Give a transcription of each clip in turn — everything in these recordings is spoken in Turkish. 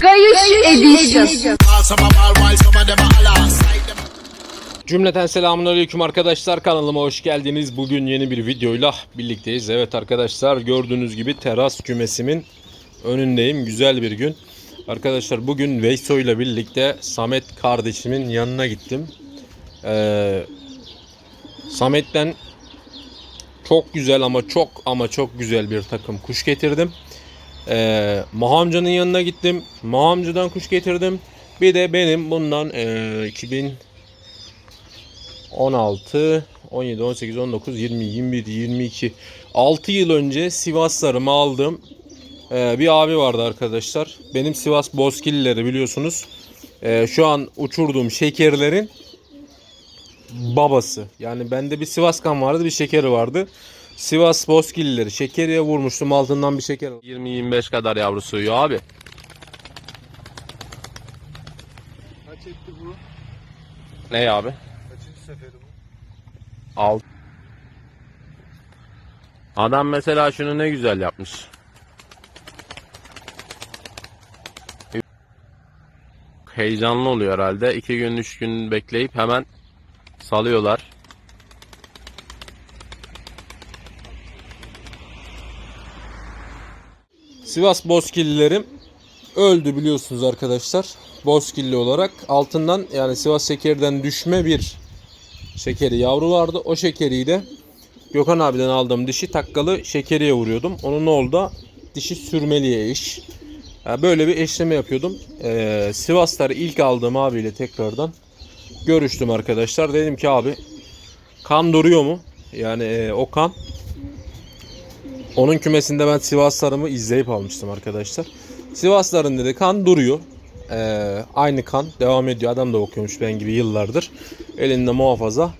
Kayış Edition. Cümleten selamun aleyküm arkadaşlar kanalıma hoş geldiniz. Bugün yeni bir videoyla birlikteyiz. Evet arkadaşlar gördüğünüz gibi teras kümesimin önündeyim. Güzel bir gün. Arkadaşlar bugün Veyso ile birlikte Samet kardeşimin yanına gittim. Ee, Samet'ten çok güzel ama çok ama çok güzel bir takım kuş getirdim. Ee, Mahamca'nın yanına gittim. Mahamca'dan kuş getirdim. Bir de benim bundan ee, 2000 16, 17, 18, 19, 20, 21, 22, 6 yıl önce Sivaslarımı aldığım e, bir abi vardı arkadaşlar. Benim Sivas Bozkillileri biliyorsunuz. E, şu an uçurduğum şekerlerin babası. Yani bende bir Sivas kan vardı bir şekeri vardı. Sivas Bozkillileri şekeriye vurmuştum altından bir şeker. 20-25 kadar yavrusu uyuyor abi. Kaç etti bu? Ne abi? Kaçıncı seferi bu? Alt. Adam mesela şunu ne güzel yapmış. Heyecanlı oluyor herhalde. İki gün, üç gün bekleyip hemen salıyorlar. Sivas Bozkillilerim öldü biliyorsunuz arkadaşlar. Bozkilli olarak altından yani Sivas şekerden düşme bir şekeri yavru vardı. O şekeriyle Gökhan abiden aldığım dişi takkalı şekeriye vuruyordum. Onun oldu? Dişi sürmeliye eş. Yani böyle bir eşleme yapıyordum. Ee, Sivasları ilk aldığım abiyle tekrardan görüştüm arkadaşlar. Dedim ki abi kan duruyor mu? Yani e, o kan onun kümesinde ben Sivaslarımı izleyip almıştım arkadaşlar. Sivasların dedi kan duruyor. Ee, aynı kan devam ediyor. Adam da okuyormuş ben gibi yıllardır. Elinde muhafaza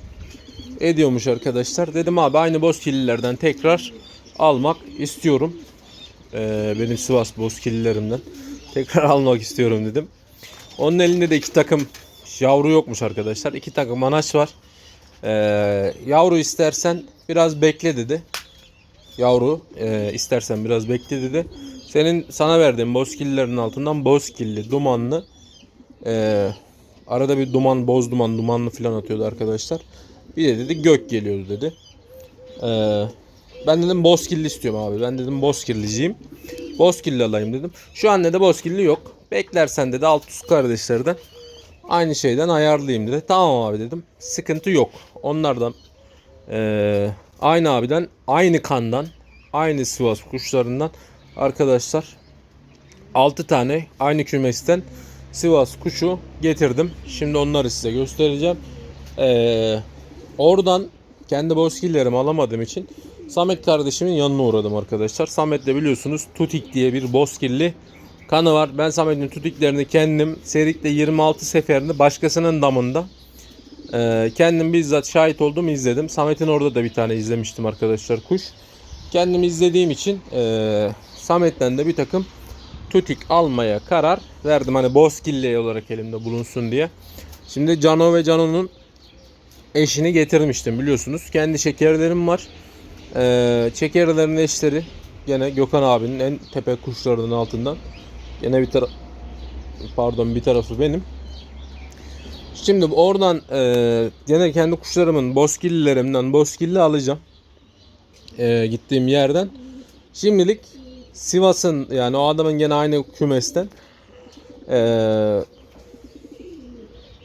ediyormuş arkadaşlar. Dedim abi aynı bozkillilerden tekrar almak istiyorum. Ee, benim Sivas bozkillilerimden. Tekrar almak istiyorum dedim. Onun elinde de iki takım yavru yokmuş arkadaşlar. İki takım anaç var. Ee, yavru istersen biraz bekle dedi. Yavru e, istersen biraz bekle dedi. Senin sana verdiğim bozkillilerin altından bozkilli, dumanlı e, arada bir duman, boz duman, dumanlı falan atıyordu arkadaşlar. Bir de dedi gök geliyordu dedi. Ee, ben dedim bozkilli istiyorum abi. Ben dedim bozkirliciyim. Bozkilli alayım dedim. Şu an dedi bozkilli yok. Beklersen dedi alt üst kardeşlerden aynı şeyden ayarlayayım dedi. Tamam abi dedim. Sıkıntı yok. Onlardan ee, aynı abiden, aynı kandan, aynı Sivas kuşlarından arkadaşlar 6 tane aynı kümesten Sivas kuşu getirdim. Şimdi onları size göstereceğim. Ee, oradan kendi bozkillerimi alamadığım için Samet kardeşimin yanına uğradım arkadaşlar. Samet de biliyorsunuz Tutik diye bir bozkilli kanı var. Ben Samet'in tutiklerini kendim serikle 26 seferinde başkasının damında ee, kendim bizzat şahit oldum izledim. Samet'in orada da bir tane izlemiştim arkadaşlar kuş. Kendim izlediğim için e, Samet'ten de bir takım tutik almaya karar verdim. Hani bozkilli olarak elimde bulunsun diye. Şimdi Cano ve Cano'nun eşini getirmiştim biliyorsunuz. Kendi şekerlerim var. Ee, şekerlerin eşleri gene Gökhan abinin en tepe kuşlarının altından. Gene bir taraf pardon bir tarafı benim. Şimdi oradan e, gene kendi kuşlarımın bozkillilerimden bozkilli alacağım. E, gittiğim yerden. Şimdilik Sivas'ın yani o adamın gene aynı kümesten e,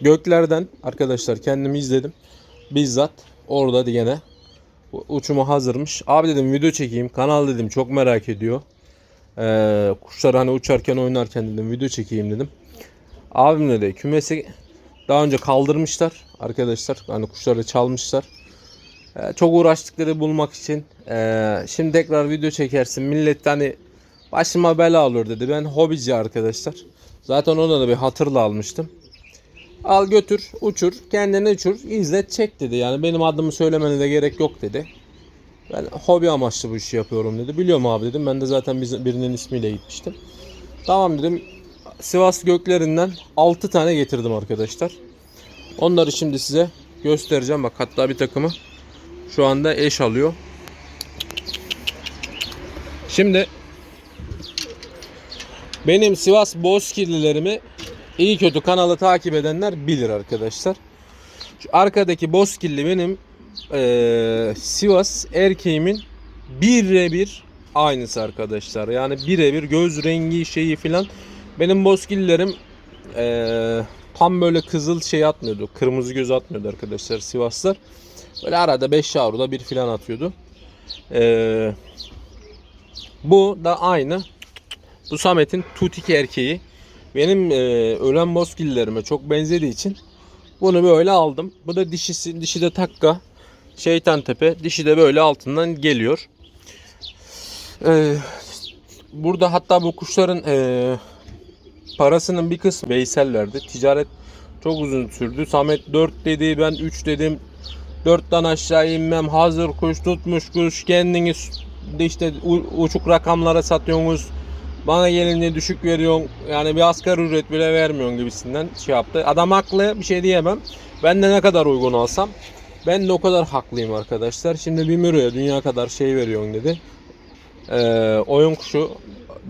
göklerden arkadaşlar kendimi izledim. Bizzat orada gene uçumu hazırmış. Abi dedim video çekeyim. Kanal dedim çok merak ediyor. E, kuşlar hani uçarken oynarken dedim video çekeyim dedim. Abim dedi kümesi daha önce kaldırmışlar arkadaşlar. Hani kuşları çalmışlar. Ee, çok uğraştık dedi bulmak için. Ee, şimdi tekrar video çekersin. Millet hani başıma bela olur dedi. Ben hobici arkadaşlar. Zaten ona da bir hatırla almıştım. Al götür, uçur, kendini uçur, izlet, çek dedi. Yani benim adımı söylemene de gerek yok dedi. Ben hobi amaçlı bu işi yapıyorum dedi. Biliyorum abi dedim. Ben de zaten birinin ismiyle gitmiştim. Tamam dedim. Sivas göklerinden 6 tane getirdim arkadaşlar. Onları şimdi size göstereceğim. Bak hatta bir takımı şu anda eş alıyor. Şimdi Benim Sivas Bozkirlilerimi iyi kötü kanalı takip edenler bilir arkadaşlar. Şu arkadaki Bozkirli benim eee, Sivas erkeğimin birebir aynısı arkadaşlar. Yani birebir göz rengi şeyi filan. Benim Bozkirlilerim eee, tam böyle kızıl şey atmıyordu. Kırmızı göz atmıyordu arkadaşlar Sivaslar. Böyle arada 5 yavruda bir filan atıyordu. Eee, bu da aynı. Bu Samet'in tutik erkeği. Benim e, ölen bozkillerime çok benzediği için bunu böyle aldım. Bu da dişisi, dişi de takka. Şeytan tepe. Dişi de böyle altından geliyor. E, burada hatta bu kuşların e, parasının bir kısmı Veysel verdi. Ticaret çok uzun sürdü. Samet 4 dedi, ben 3 dedim. 4'ten aşağı inmem. Hazır kuş tutmuş kuş. Kendiniz işte uçuk rakamlara satıyorsunuz. Bana gelince düşük veriyorsun. Yani bir asgari ücret bile vermiyorsun gibisinden şey yaptı. Adam haklı bir şey diyemem. Ben de ne kadar uygun alsam ben de o kadar haklıyım arkadaşlar. Şimdi bir Miro'ya dünya kadar şey veriyorsun dedi. Ee, oyun kuşu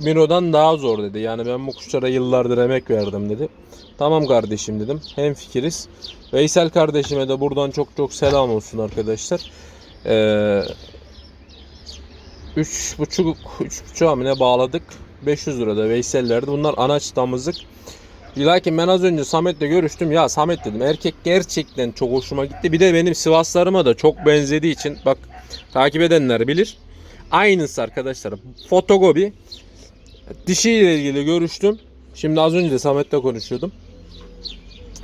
Miro'dan daha zor dedi. Yani ben bu kuşlara yıllardır emek verdim dedi. Tamam kardeşim dedim. Hem fikiriz. Veysel kardeşime de buradan çok çok selam olsun arkadaşlar. Ee, Üç buçuk, üç buçuğa mı ne bağladık? 500 lirada Veysel'lerdi. Bunlar anaç damızlık. Lakin ben az önce Samet'le görüştüm. Ya Samet dedim erkek gerçekten çok hoşuma gitti. Bir de benim Sivaslarıma da çok benzediği için bak takip edenler bilir. Aynısı arkadaşlar. Fotogobi. Dişiyle ilgili görüştüm. Şimdi az önce de Samet'le konuşuyordum.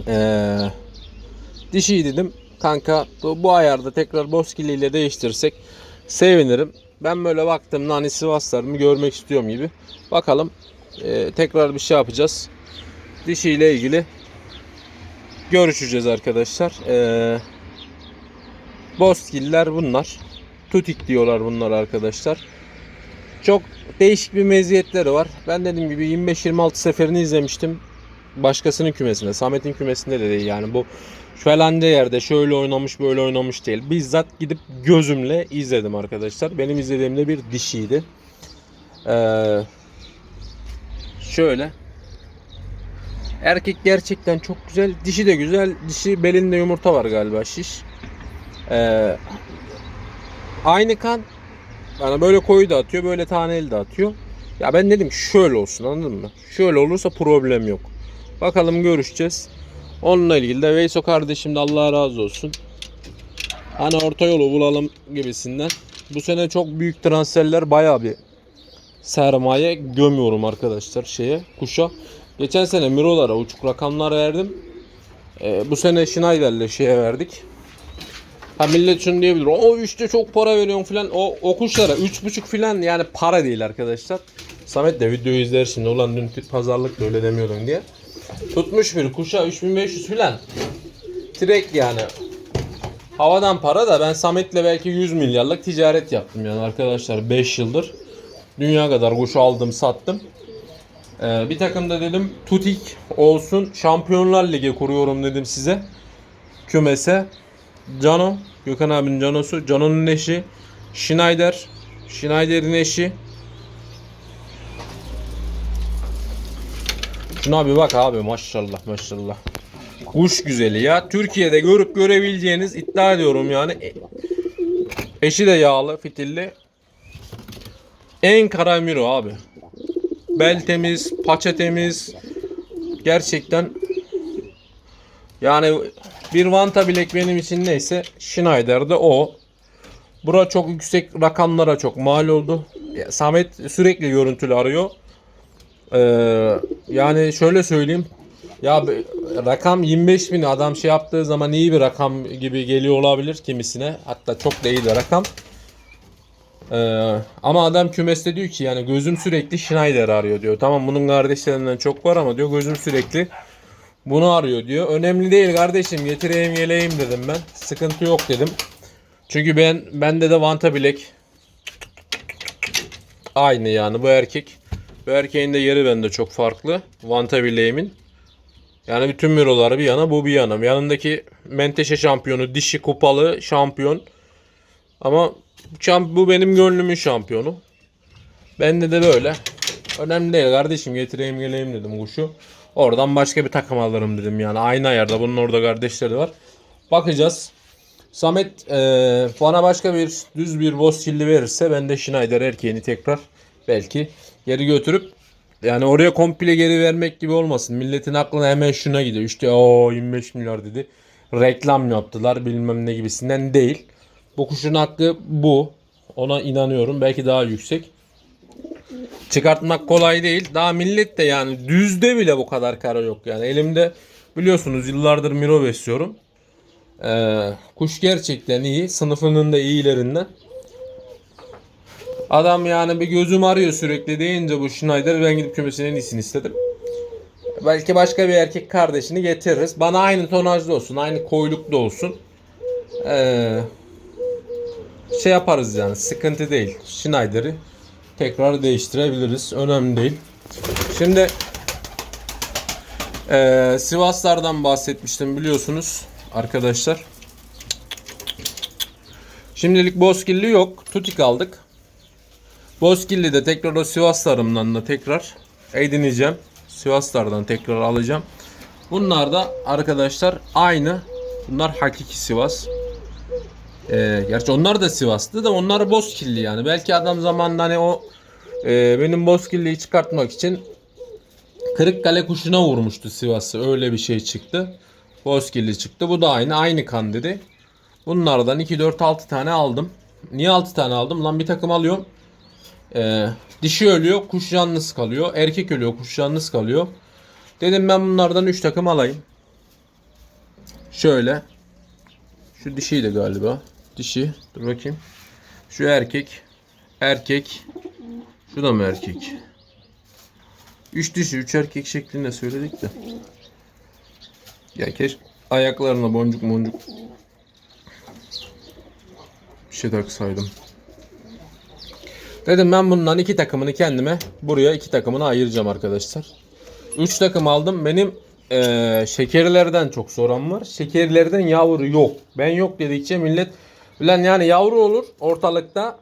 Ee, dişiyi dedim. Kanka bu, ayarda tekrar Boskili ile değiştirsek sevinirim. Ben böyle baktığımda hani Sivaslarımı görmek istiyorum gibi. Bakalım ee, tekrar bir şey yapacağız. Dişiyle ilgili görüşeceğiz arkadaşlar. Ee, Bozkiller bunlar. Tutik diyorlar bunlar arkadaşlar. Çok değişik bir meziyetleri var. Ben dediğim gibi 25-26 seferini izlemiştim. Başkasının kümesinde. Samet'in kümesinde de değil yani bu falanca yerde şöyle oynamış böyle oynamış değil. Bizzat gidip gözümle izledim arkadaşlar. Benim izlediğimde bir dişiydi. Ee, şöyle. Erkek gerçekten çok güzel. Dişi de güzel. Dişi belinde yumurta var galiba şiş. Ee, aynı kan. Yani böyle koyu da atıyor, böyle taneli de atıyor. Ya ben dedim şöyle olsun anladın mı? Şöyle olursa problem yok. Bakalım görüşeceğiz. Onunla ilgili de Veyso kardeşim de Allah razı olsun. Hani orta yolu bulalım gibisinden. Bu sene çok büyük transferler bayağı bir sermaye gömüyorum arkadaşlar şeye kuşa. Geçen sene Miro'lara uçuk rakamlar verdim. Ee, bu sene Schneider'le şeye verdik. Ha millet şunu diyebilir. O işte çok para veriyorsun filan. O, o kuşlara 3,5 filan yani para değil arkadaşlar. Samet de videoyu izler şimdi. Ulan dün pazarlık da öyle demiyordun diye. Tutmuş bir kuşa 3500 filan. Direkt yani. Havadan para da ben Samet'le belki 100 milyarlık ticaret yaptım yani arkadaşlar 5 yıldır. Dünya kadar kuş aldım sattım. Ee, bir takım da dedim tutik olsun Şampiyonlar Ligi kuruyorum dedim size. Kümese. Cano. Gökhan abinin Cano'su. Cano'nun eşi. Schneider. Schneider'in eşi. Şuna bir bak abi maşallah maşallah. Kuş güzeli ya. Türkiye'de görüp görebileceğiniz iddia ediyorum yani. E- Eşi de yağlı, fitilli. En kara miro abi. Bel temiz, paça temiz. Gerçekten yani bir vanta bilek benim için neyse Schneider'de o. Bura çok yüksek rakamlara çok mal oldu. Samet sürekli görüntülü arıyor. Ee, yani şöyle söyleyeyim. Ya rakam 25 bin adam şey yaptığı zaman iyi bir rakam gibi geliyor olabilir kimisine. Hatta çok da iyi de rakam. Ee, ama adam kümeste diyor ki yani gözüm sürekli Schneider arıyor diyor. Tamam bunun kardeşlerinden çok var ama diyor gözüm sürekli bunu arıyor diyor. Önemli değil kardeşim getireyim geleyim dedim ben. Sıkıntı yok dedim. Çünkü ben bende de vanta bilek aynı yani bu erkek. Bu erkeğin de yeri bende çok farklı. Vanta bileğimin. Yani bütün miroları bir yana bu bir yana. Yanındaki menteşe şampiyonu dişi kupalı şampiyon. Ama bu benim gönlümün şampiyonu. Bende de böyle. Önemli değil kardeşim getireyim geleyim dedim kuşu. Oradan başka bir takım alırım dedim yani. Aynı ayarda bunun orada kardeşleri var. Bakacağız. Samet eee, bana başka bir düz bir boz killi verirse ben de Schneider erkeğini tekrar belki geri götürüp yani oraya komple geri vermek gibi olmasın. Milletin aklına hemen şuna gidiyor. İşte o 25 milyar dedi. Reklam yaptılar bilmem ne gibisinden değil. Bu kuşun hakkı bu. Ona inanıyorum. Belki daha yüksek. Çıkartmak kolay değil. Daha millet de yani düzde bile bu kadar kara yok. Yani elimde biliyorsunuz yıllardır Miro besliyorum. Ee, kuş gerçekten iyi. Sınıfının da iyilerinden. Adam yani bir gözüm arıyor sürekli deyince bu Schneider ben gidip kümesinin en iyisini istedim. Belki başka bir erkek kardeşini getiririz. Bana aynı tonajda olsun, aynı koylukta olsun. Ee, şey yaparız yani sıkıntı değil. Schneider'i tekrar değiştirebiliriz. Önemli değil. Şimdi ee, Sivaslardan bahsetmiştim biliyorsunuz arkadaşlar. Şimdilik Bozkirli yok. Tutik aldık. Bozkirli de tekrar o Sivaslarımdan da tekrar edineceğim. Sivaslardan tekrar alacağım. Bunlar da arkadaşlar aynı. Bunlar hakiki Sivas. Ee, gerçi onlar da Sivas'tı da onlar Bozkirli yani. Belki adam zamanında hani o e, benim Bozkirli'yi çıkartmak için Kırıkkale kuşuna vurmuştu Sivas'ı. Öyle bir şey çıktı. Bozkirli çıktı. Bu da aynı. Aynı kan dedi. Bunlardan 2, 4, 6 tane aldım. Niye 6 tane aldım? Lan bir takım alıyorum. Ee, dişi ölüyor. Kuş yalnız kalıyor. Erkek ölüyor. Kuş yalnız kalıyor. Dedim ben bunlardan 3 takım alayım. Şöyle. Şu dişiydi galiba. Dişi. Dur bakayım. Şu erkek. Erkek. Şu da mı erkek? 3 dişi 3 erkek şeklinde söyledik de. Ya keş ayaklarına boncuk boncuk bir şey taksaydım. Dedim ben bundan iki takımını kendime buraya iki takımını ayıracağım arkadaşlar. 3 takım aldım. Benim eee, şekerlerden çok soran var. Şekerlerden yavru yok. Ben yok dedikçe millet Ulan yani yavru olur ortalıkta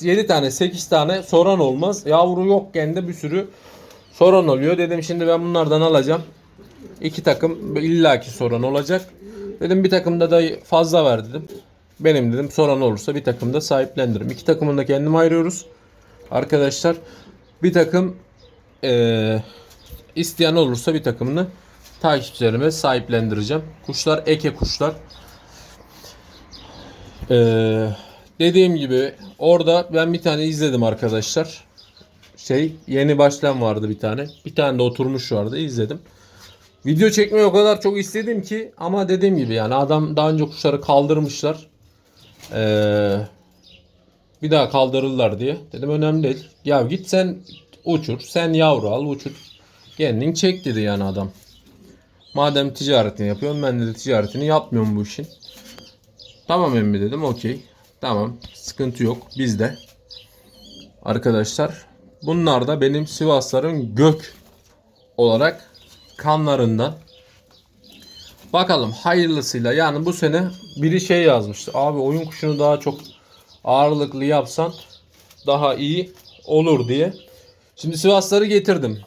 7 tane 8 tane soran olmaz. Yavru yokken de bir sürü soran oluyor. Dedim şimdi ben bunlardan alacağım. İki takım illaki soran olacak. Dedim bir takımda da fazla ver dedim. Benim dedim soran olursa bir takımda sahiplendiririm. İki takımını da kendim ayırıyoruz. Arkadaşlar bir takım eee, isteyen olursa bir takımını takipçilerime sahiplendireceğim. Kuşlar eke kuşlar. Eee, dediğim gibi orada ben bir tane izledim arkadaşlar. Şey yeni başlayan vardı bir tane. Bir tane de oturmuş vardı izledim. Video çekmeyi o kadar çok istedim ki ama dediğim gibi yani adam daha önce kuşları kaldırmışlar. Ee, bir daha kaldırırlar diye. Dedim önemli değil. Ya git sen uçur. Sen yavru al uçur. Kendin çek dedi yani adam. Madem ticaretini yapıyorum ben de ticaretini yapmıyorum bu işin. Tamam emmi dedim okey. Tamam sıkıntı yok bizde. Arkadaşlar bunlar da benim Sivasların gök olarak kanlarından. Bakalım hayırlısıyla yani bu sene biri şey yazmıştı. Abi oyun kuşunu daha çok ağırlıklı yapsan daha iyi olur diye. Şimdi Sivasları getirdim.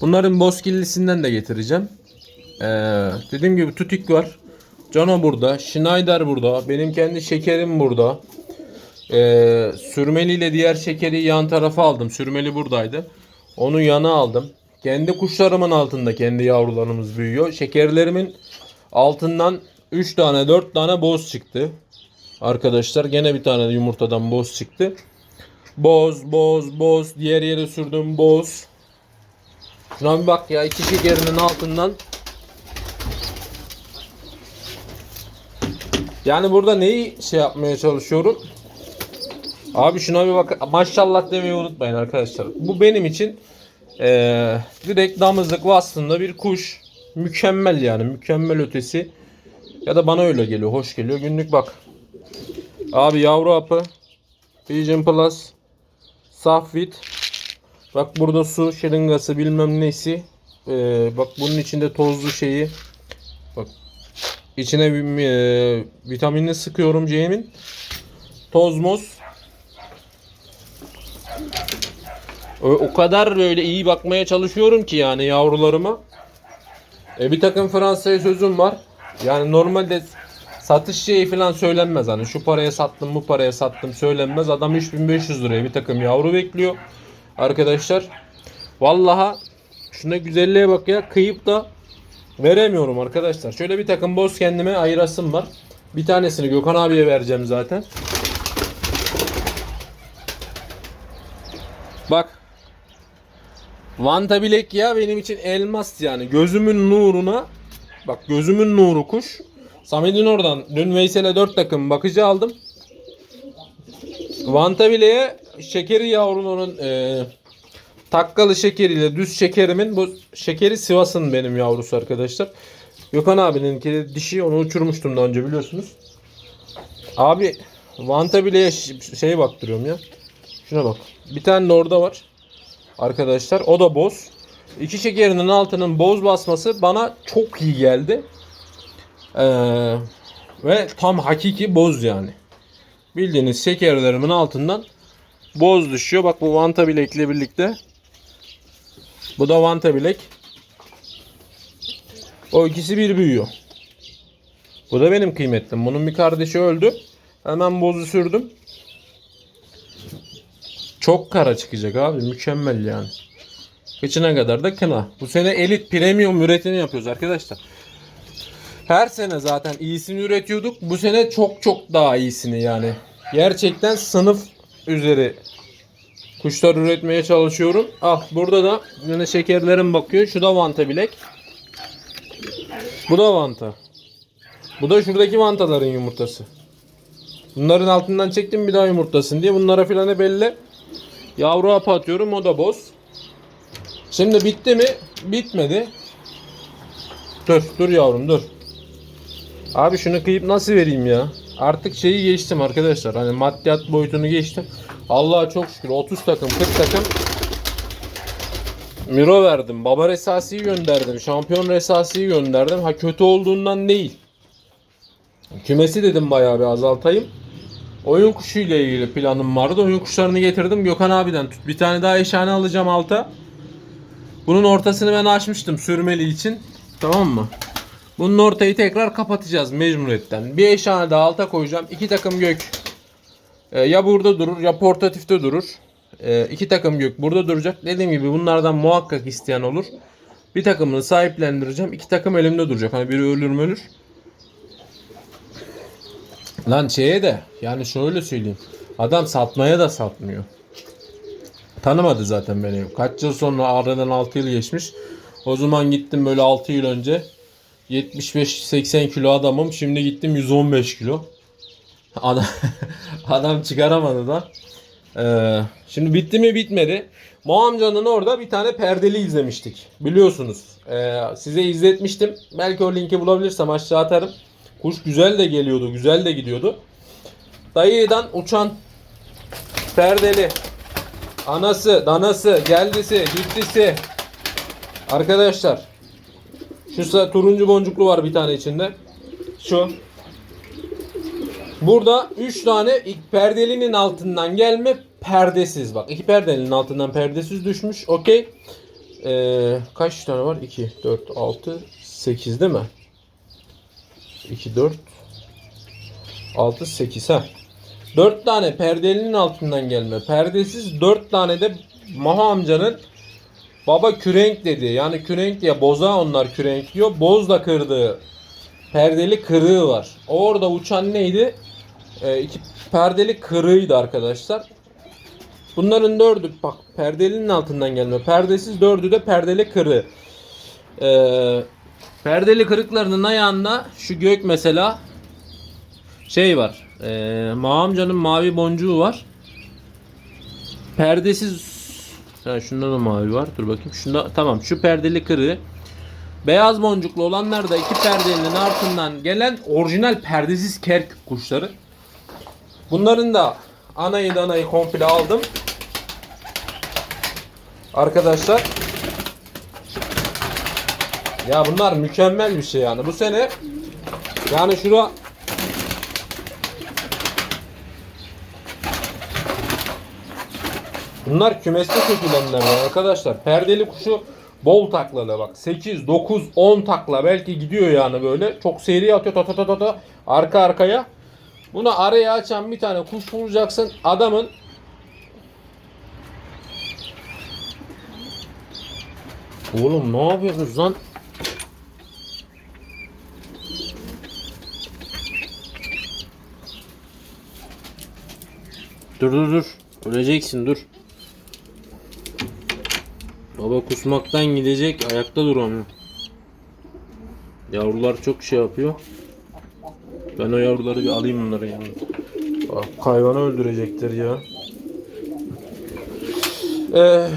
Bunların Bozkirlisinden de getireceğim. Ee, dediğim gibi Tutik var. Cano burada. Schneider burada. Benim kendi şekerim burada. Ee, sürmeli ile diğer şekeri yan tarafa aldım. Sürmeli buradaydı. Onu yana aldım. Kendi kuşlarımın altında kendi yavrularımız büyüyor. Şekerlerimin altından 3 tane 4 tane boz çıktı. Arkadaşlar gene bir tane yumurtadan boz çıktı. Boz boz boz diğer yere sürdüm boz. Şuna bir bak ya iki şekerinin altından. Yani burada neyi şey yapmaya çalışıyorum? Abi şuna bir bak. Maşallah demeyi unutmayın arkadaşlar. Bu benim için eee, direkt damızlık vasfında bir kuş. Mükemmel yani. Mükemmel ötesi. Ya da bana öyle geliyor. Hoş geliyor. Günlük bak. Abi yavru apı. Vision Plus. Safvit. Bak burada su şırıngası bilmem nesi. Eee, bak bunun içinde tozlu şeyi. Bak içine eee, vitaminini sıkıyorum Cem'in. Toz moz. O, o kadar böyle iyi bakmaya çalışıyorum ki yani yavrularıma. E bir takım Fransa'ya sözüm var. Yani normalde satış şeyi falan söylenmez. Hani şu paraya sattım bu paraya sattım söylenmez. Adam 3500 liraya bir takım yavru bekliyor. Arkadaşlar. Vallaha şuna güzelliğe bak ya. Kıyıp da veremiyorum arkadaşlar. Şöyle bir takım boz kendime ayırasım var. Bir tanesini Gökhan abiye vereceğim zaten. Bak. Vanta bilek ya benim için elmas yani. Gözümün nuruna bak gözümün nuru kuş. Samet'in oradan dün Veysel'e 4 takım bakıcı aldım. Vanta bileğe şekeri yavrunun e, takkalı şekeriyle düz şekerimin bu şekeri Sivas'ın benim yavrusu arkadaşlar. Gökhan abinin dişi onu uçurmuştum daha önce biliyorsunuz. Abi Vanta bileğe ş- şey baktırıyorum ya. Şuna bak. Bir tane de orada var. Arkadaşlar o da boz. İki şekerinin altının boz basması bana çok iyi geldi. Ee, ve tam hakiki boz yani. Bildiğiniz şekerlerimin altından boz düşüyor. Bak bu vanta bilekle birlikte. Bu da vanta bilek. O ikisi bir büyüyor. Bu da benim kıymetlim. Bunun bir kardeşi öldü. Hemen bozu sürdüm. Çok kara çıkacak abi. Mükemmel yani. Kıçına kadar da kına. Bu sene elit premium üretimi yapıyoruz arkadaşlar. Her sene zaten iyisini üretiyorduk. Bu sene çok çok daha iyisini yani. Gerçekten sınıf üzeri kuşlar üretmeye çalışıyorum. Ah burada da yine şekerlerim bakıyor. Şu da vanta bilek. Bu da vanta. Bu da şuradaki vantaların yumurtası. Bunların altından çektim bir daha yumurtlasın diye. Bunlara filan hep elle yavru hapı atıyorum. O da boz. Şimdi bitti mi? Bitmedi. Dur, dur yavrum dur. Abi şunu kıyıp nasıl vereyim ya? Artık şeyi geçtim arkadaşlar. Hani maddiyat boyutunu geçtim. Allah'a çok şükür 30 takım 40 takım Miro verdim. Baba Resasi'yi gönderdim. Şampiyon Resasi'yi gönderdim. Ha kötü olduğundan değil. Kümesi dedim bayağı bir azaltayım. Oyun kuşu ile ilgili planım vardı. Oyun kuşlarını getirdim Gökhan abiden tut. Bir tane daha eşhane alacağım alta. Bunun ortasını ben açmıştım sürmeli için. Tamam mı? Bunun ortayı tekrar kapatacağız mecburiyetten. Bir eşhane daha alta koyacağım. İki takım gök. Ee, ya burada durur ya portatifte durur. Ee, iki takım gök burada duracak. Dediğim gibi bunlardan muhakkak isteyen olur. Bir takımını sahiplendireceğim. İki takım elimde duracak. Hani biri ölür mü ölür. Lan şeye de yani şöyle söyleyeyim. Adam satmaya da satmıyor. Tanımadı zaten beni. Kaç yıl sonra aradan 6 yıl geçmiş. O zaman gittim böyle 6 yıl önce 75-80 kilo adamım. Şimdi gittim 115 kilo. Adam, adam çıkaramadı da. Ee, şimdi bitti mi bitmedi. Mo orada bir tane perdeli izlemiştik. Biliyorsunuz. Ee, size izletmiştim. Belki o linki bulabilirsem aşağı atarım. Kuş güzel de geliyordu. Güzel de gidiyordu. Dayıdan uçan perdeli. Anası, danası, geldisi, gittisi. Arkadaşlar. Şu turuncu boncuklu var bir tane içinde. Şu. Burada 3 tane ilk perdelinin altından gelme perdesiz. Bak iki perdelinin altından perdesiz düşmüş. Okey. Ee, kaç tane var? 2, 4, 6, 8 değil mi? 2, 4, 6, 8 ha. 4 tane perdelinin altından gelme perdesiz. 4 tane de Maha amcanın baba kürenk dedi. Yani kürenk diye boza onlar kürenk diyor. Bozla kırdığı perdeli kırığı var. Orada uçan neydi? Ee, iki perdeli kırığıydı arkadaşlar. Bunların dördü bak perdelinin altından gelme. Perdesiz dördü de perdeli kırığı. Ee, perdeli kırıklarının ayağında şu gök mesela şey var. Ee, Mahamcan'ın mavi boncuğu var. Perdesiz ha, şunda da mavi var. Dur bakayım. Şunda tamam şu perdeli kırığı. Beyaz boncuklu olanlar da iki perdelinin altından gelen orijinal perdesiz kerkük kuşları. Bunların da anayı danayı komple aldım. Arkadaşlar. Ya bunlar mükemmel bir şey yani. Bu sene yani şura Bunlar kümeste çekilenler arkadaşlar. Perdeli kuşu bol taklalı bak. 8, 9, 10 takla belki gidiyor yani böyle. Çok seri atıyor ta ta ta ta arka arkaya. Bunu araya açan bir tane kuş bulacaksın. Adamın Oğlum ne yapıyorsunuz lan? Dur dur dur. Öleceksin dur. Baba kusmaktan gidecek. Ayakta duramıyor. Yavrular çok şey yapıyor. Ben o yavruları bir alayım bunları yanına. Bak hayvanı öldürecektir ya. Ee,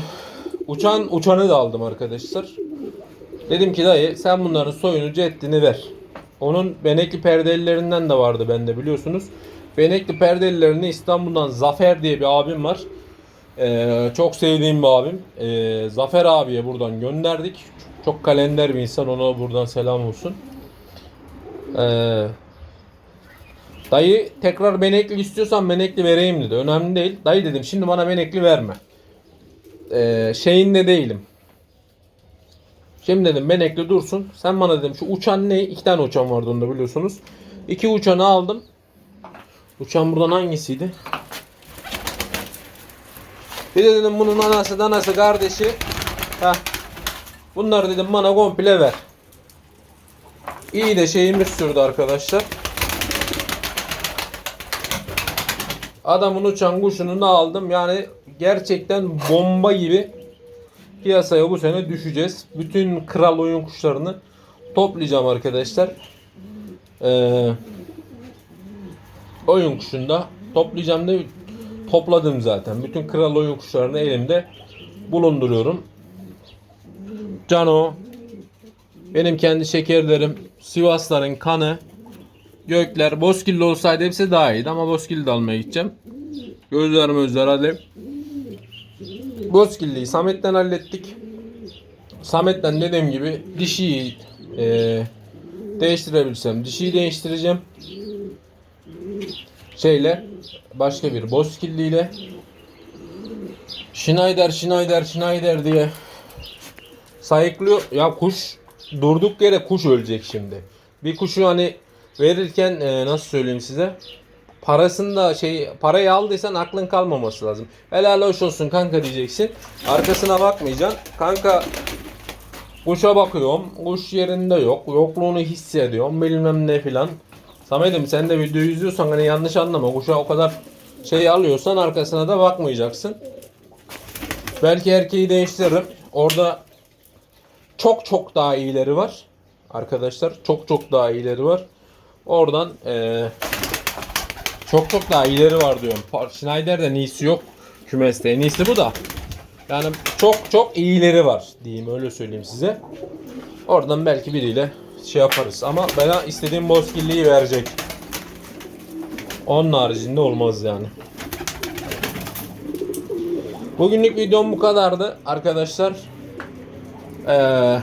uçan uçanı da aldım arkadaşlar. Dedim ki dayı sen bunların soyunu ceddini ver. Onun benekli perdelilerinden de vardı bende biliyorsunuz. Benekli perdelilerini İstanbul'dan Zafer diye bir abim var. Ee, çok sevdiğim bir abim. Ee, Zafer abiye buradan gönderdik. Çok kalender bir insan ona buradan selam olsun. Ee, dayı tekrar benekli istiyorsan benekli vereyim dedi. Önemli değil. Dayı dedim şimdi bana benekli verme. Ee, şeyinde değilim. Şimdi dedim benekli dursun. Sen bana dedim şu uçan ne? İki tane uçan vardı onda biliyorsunuz. İki uçanı aldım. Uçan buradan hangisiydi? Bir de dedim bunun anası danası kardeşi. Heh. Bunları dedim bana komple ver. İyi de şeyimiz sürdü arkadaşlar. Adamın uçan kuşunu aldım. Yani gerçekten bomba gibi piyasaya bu sene düşeceğiz. Bütün kral oyun kuşlarını toplayacağım arkadaşlar. Ee, oyun kuşunda toplayacağım da topladım zaten. Bütün kral oyun kuşlarını elimde bulunduruyorum. Cano benim kendi şekerlerim Sivasların kanı Gökler Bozkirli olsaydı hepsi daha iyiydi ama Bozkirli de almaya gideceğim. Gözlerim özler hadi. Bozkirli'yi Samet'ten hallettik. Samet'ten dediğim gibi dişiyi e, değiştirebilsem dişiyi değiştireceğim. Şeyle başka bir Bozkirli ile Schneider Schneider Schneider diye sayıklıyor. Ya kuş durduk yere kuş ölecek şimdi. Bir kuşu hani verirken e, nasıl söyleyeyim size? Parasında şey parayı aldıysan aklın kalmaması lazım. Helal hoş olsun kanka diyeceksin. Arkasına bakmayacaksın. Kanka kuşa bakıyorum. Kuş yerinde yok. Yokluğunu hissediyorum. Bilmem ne filan. Samet'im sen de videoyu izliyorsan hani yanlış anlama. Kuşa o kadar şey alıyorsan arkasına da bakmayacaksın. Belki erkeği değiştiririm. Orada çok çok daha iyileri var. Arkadaşlar çok çok daha iyileri var. Oradan eee, çok çok daha iyileri var diyorum. Schneider'den iyisi yok. Kümeste en iyisi bu da. Yani çok çok iyileri var diyeyim öyle söyleyeyim size. Oradan belki biriyle şey yaparız ama bana istediğim bozkirliği verecek. Onun haricinde olmaz yani. Bugünlük videom bu kadardı arkadaşlar. Ee,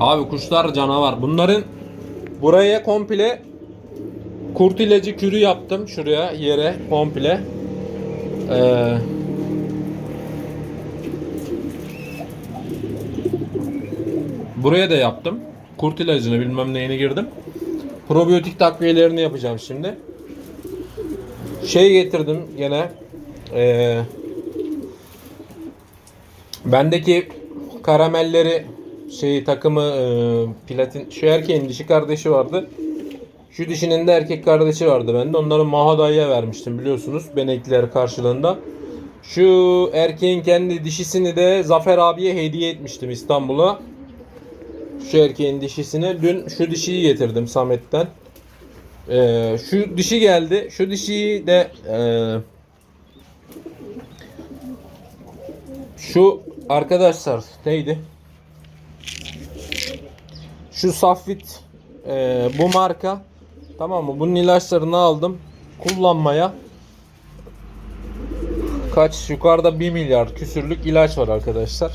abi kuşlar canavar. Bunların buraya komple kurt ilacı kürü yaptım. Şuraya yere komple. Ee, buraya da yaptım. Kurt ilacını bilmem neyini girdim. Probiyotik takviyelerini yapacağım şimdi. Şey getirdim gene. Ee, bendeki karamelleri şey takımı e, platin şu erkeğin dişi kardeşi vardı. Şu dişinin de erkek kardeşi vardı bende. Onları Mahaday'a vermiştim biliyorsunuz. Benekliler karşılığında. Şu erkeğin kendi dişisini de Zafer abiye hediye etmiştim İstanbul'a. Şu erkeğin dişisini. Dün şu dişiyi getirdim Samet'ten. Ee, şu dişi geldi. Şu dişiyi de e, şu arkadaşlar neydi? Şu Safvit e, bu marka tamam mı? Bunun ilaçlarını aldım kullanmaya. Kaç yukarıda 1 milyar küsürlük ilaç var arkadaşlar.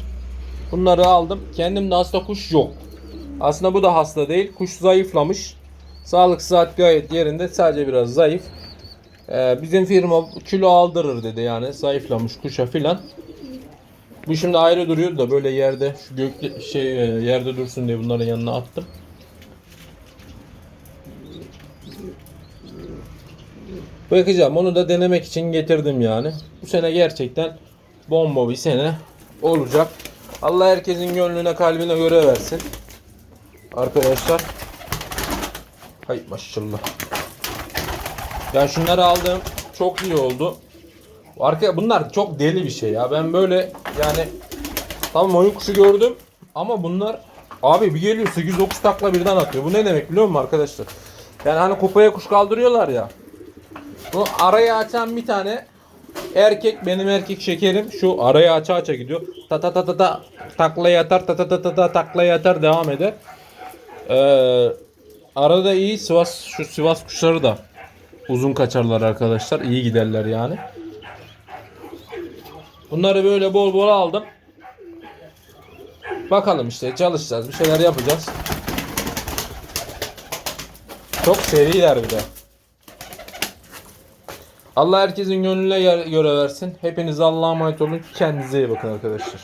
Bunları aldım. Kendimde hasta kuş yok. Aslında bu da hasta değil. Kuş zayıflamış. Sağlık saat gayet yerinde. Sadece biraz zayıf. Ee, bizim firma kilo aldırır dedi yani zayıflamış kuşa filan. Bu şimdi ayrı duruyor da böyle yerde şu gökte şey e, yerde dursun diye bunların yanına attım. Bakacağım onu da denemek için getirdim yani. Bu sene gerçekten bomba bir sene olacak. Allah herkesin gönlüne kalbine göre versin. Arkadaşlar. Hay maşallah. Ya şunları aldım. Çok iyi oldu. Arka bunlar çok deli bir şey ya. Ben böyle yani tamam oyun kuşu gördüm ama bunlar abi bir geliyor 8-9 takla birden atıyor. Bu ne demek biliyor musun arkadaşlar? Yani hani kupaya kuş kaldırıyorlar ya. Bu arayı açan bir tane erkek benim erkek şekerim şu arayı aça aça gidiyor. Ta ta ta ta ta taklaya atar ta ta ta ta ta taklaya atar devam eder. Ee, arada iyi Sivas şu Sivas kuşları da uzun kaçarlar arkadaşlar. iyi giderler yani. Bunları böyle bol bol aldım. Bakalım işte çalışacağız. Bir şeyler yapacağız. Çok seriler bir de. Allah herkesin gönlüne göre versin. Hepiniz Allah'a emanet olun. Kendinize iyi bakın arkadaşlar.